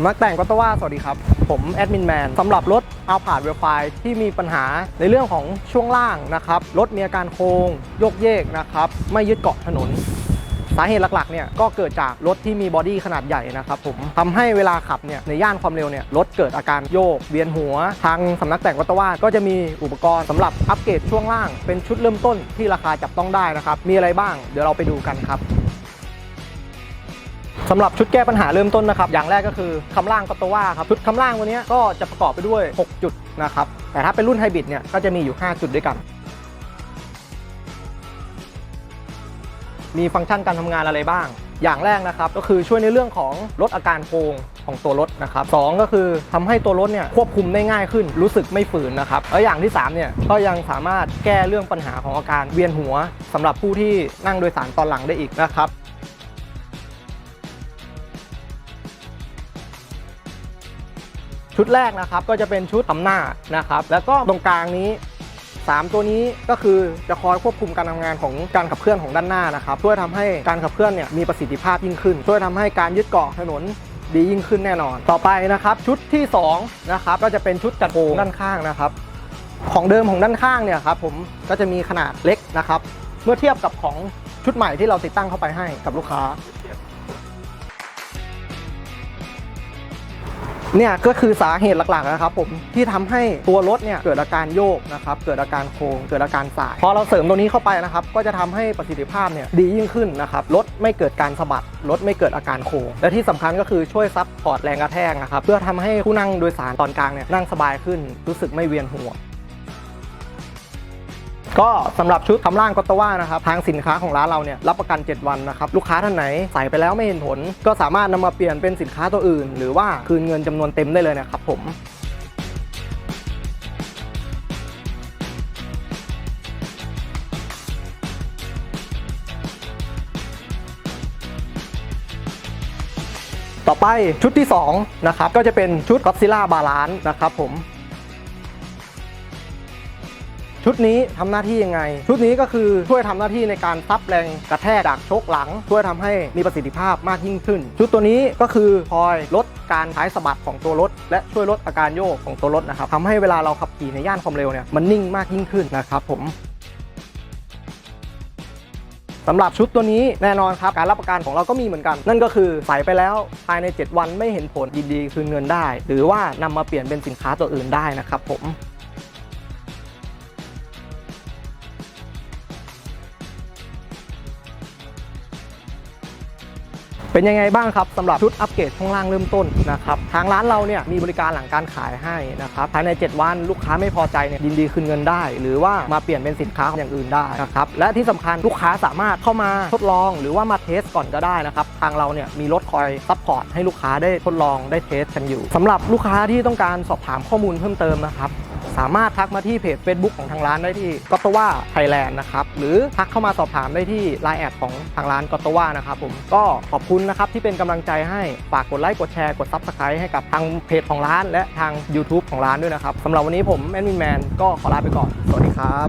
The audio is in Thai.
สำนักแต่งก็ตว่าสวัสดีครับ ผมแอดมินแมนสำหรับรถเอาผ่านเวลไฟที่มีปัญหาในเรื่องของช่วงล่างนะครับ รถมีอาการโค้งโยกเยกนะครับ ไม่ยึดเกาะถนน สาเหตุหลักๆเนี่ยก็เกิดจากรถที่มีบอดี้ขนาดใหญ่นะครับผมทำให้เวลาขับเนี่ยในย่านความเร็วเนี่ยรถเกิดอาการโยก เวียนหัว ทางสำนักแต่งวัตวาก็จะมีอุปกรณ์สำหรับอัปเกรดช่วงล่าง เป็นชุดเริ่มต้นที่ราคาจับต้องได้นะครับมีอะไรบ้างเดี๋ยวเราไปดูกันครับ สำหรับชุดแก้ปัญหาเริ่มต้นนะครับ อย่างแรกก็คือคำล่างก็ตว่าครับ ชุดคำล่างวันนี้ก็จะประกอบไปด้วย 6 จุดนะครับ แต่ถ้าเป็นรุ่นไฮบริดเนี่ยก็จะมีอยู่ 5 จุดด้วยกัน มีฟังก์ชันการทำงานอะไรบ้าง อย่างแรกนะครับก็คือช่วยในเรื่องของลดอาการโค้งของตัวรถนะครับสองก็คือทำให้ตัวรถเนี่ยควบคุมได้ง่ายขึ้น รู้สึกไม่ฝืนนะครับแล้วอย่างที่3เนี่ยก็ยังสามารถแก้เรื่องปัญหาของอาการเวียนหัวสำหรับผู้ที่นั่งโดยสารตอนหลังได้อีกนะครับ ชุดแรกนะครับก็จะเป็นชุดทำหน้านะครับ แล้วก็ตรงกลางนี้ 3 ตัวนี้ก็คือจะคอยควบคุมการทำงานของการขับเคลื่อนของด้านหน้านะครับช่วยทำให้การขับเคลื่อนเนี่ยมีประสิทธิภาพยิ่งขึ้น ช่วยทำให้การยึดเกาะถนนดียิ่งขึ้นแน่นอน ต่อไปนะครับชุดที่2นะครับก็จะเป็นชุดจัดโค้งด้านข้างนะครับ ของเดิมของด้านข้างเนี่ยครับผมก็จะมีขนาดเล็กนะครับ เมื่อเทียบกับของชุดใหม่ที่เราติดตั้งเข้าไปให้กับลูกค้า เนี่ยก็คือสาเหตุหลักๆนะครับผมที่ทำให้ตัวรถเนี่ยเกิดอาการโยกนะครับเกิดอาการโค้งเกิดอาการสาย พอเราเสริมตัวนี้เข้าไปนะครับก็จะทำให้ประสิทธิภาพเนี่ยดียิ่งขึ้นนะครับรถไม่เกิดการสะบัดรถไม่เกิดอาการโค้งและที่สำคัญก็คือช่วยซับพอร์ตแรงกระแทกนะครับเพื่อทำให้ผู้นั่งโดยสารตอนกลางเนี่ยนั่งสบายขึ้น รู้สึกไม่เวียนหัว ก็สำหรับชุดทำล่างก็ตว่านะครับทางสินค้าของร้านเราเนี่ยรับประกัน 7 วันนะครับลูกค้าท่านไหนใส่ไปแล้วไม่เห็นผล ก็สามารถนำมาเปลี่ยนเป็นสินค้าตัวอื่น หรือว่าคืนเงินจำนวนเต็มได้เลยนะครับผมต่อไปชุดที่2นะครับก็จะเป็นชุด Godzilla Balance นะครับผม ชุดนี้ทำหน้าที่ยังไง ชุดนี้ก็คือช่วยทำหน้าที่ในการซับแรงกระแทกจากชคหลัง ช่วยทำให้มีประสิทธิภาพมากยิ่งขึ้น ชุดตัวนี้ก็คือคอยลดการท้ายสะบัดของตัวรถ และช่วยลดอาการโยกของตัวรถนะครับทำให้เวลาเราขับขี่ในย่านความเร็วเนี่ยมันนิ่งมากยิ่งขึ้นนะครับผมสำหรับชุดตัวนี้แน่นอนครับ การรับประกันของเราก็มีเหมือนกัน นั่นก็คือใส่ไปแล้วภายใน 7 วันไม่เห็นผลยินดีคืนเงินได้ หรือว่านำมาเปลี่ยนเป็นสินค้าตัวอื่นได้นะครับผม เป็นยังไงบ้างครับสำหรับชุดอัปเกรดช่วงล่างเริ่มต้นนะครับทางร้านเราเนี่ยมีบริการหลังการขายให้นะครับภายใน 7 วันลูกค้าไม่พอใจเนี่ยยินดีคืนเงินได้ หรือว่ามาเปลี่ยนเป็นสินค้าอย่างอื่นได้นะครับและที่สำคัญลูกค้าสามารถเข้ามาทดลอง หรือว่ามาเทสก่อนก็ได้นะครับทางเราเนี่ยมีรถคอยซัพพอร์ตให้ลูกค้าได้ทดลองได้เทสกันอยู่สำหรับลูกค้าที่ต้องการสอบถามข้อมูลเพิ่มเติมนะครับ สามารถทักมาที่เพจ Facebook ของทางร้านได้ที่กอตว่าไทยแลนด์นะครับ หรือทักเข้ามาสอบถามได้ที่ไลน์แอดของทางร้านกอตว่านะครับผมก็ขอบคุณนะครับที่เป็นกำลังใจให้ฝากกดไลค์กดแชร์กดซับสไครต์ให้กับทางเพจของร้าน และทาง YouTube ของร้านด้วยนะครับสำหรับวันนี้ผมแอดมินแมนก็ขอลาไปก่อน สวัสดีครับ